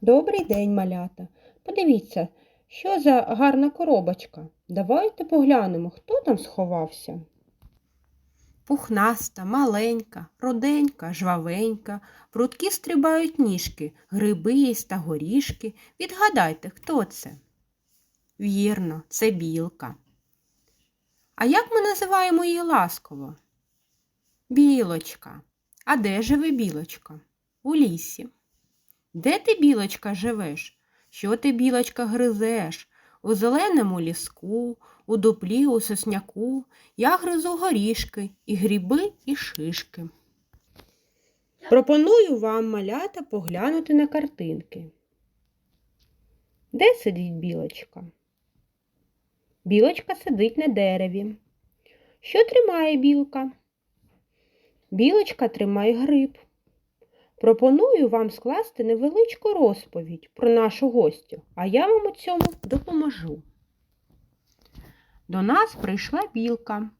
Добрий день, малята. Подивіться, що за гарна коробочка. Давайте поглянемо, хто там сховався. Пухнаста, маленька, руденька, жвавенька, прудкі стрибають ніжки, гриби їсть та горішки. Відгадайте, хто це? Вірно, це білка. А як ми називаємо її ласково? Білочка. А де живе білочка? У лісі. Де ти, білочка, живеш? Що ти, білочка, гризеш? У зеленому ліску, у дуплі, у сосняку я гризу горішки, і гриби, і шишки. Пропоную вам, малята, поглянути на картинки. Де сидить білочка? Білочка сидить на дереві. Що тримає білка? Білочка тримає гриб. Пропоную вам скласти невеличку розповідь про нашу гостю, а я вам у цьому допоможу. До нас прийшла білка.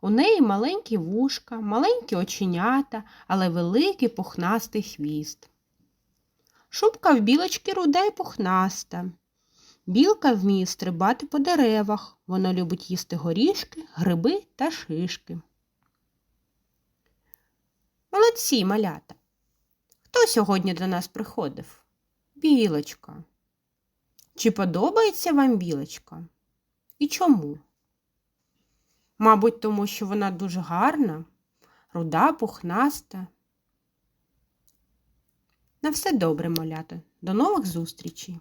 У неї маленькі вушка, маленькі оченята, але великий пухнастий хвіст. Шубка в білочки руда й пухнаста. Білка вміє стрибати по деревах. Вона любить їсти горішки, гриби та шишки. Молодці, малята! Сьогодні до нас приходив? Білочка. Чи подобається вам білочка? І чому? Мабуть, тому що вона дуже гарна, руда, пухнаста. На все добре, малята. До нових зустрічей!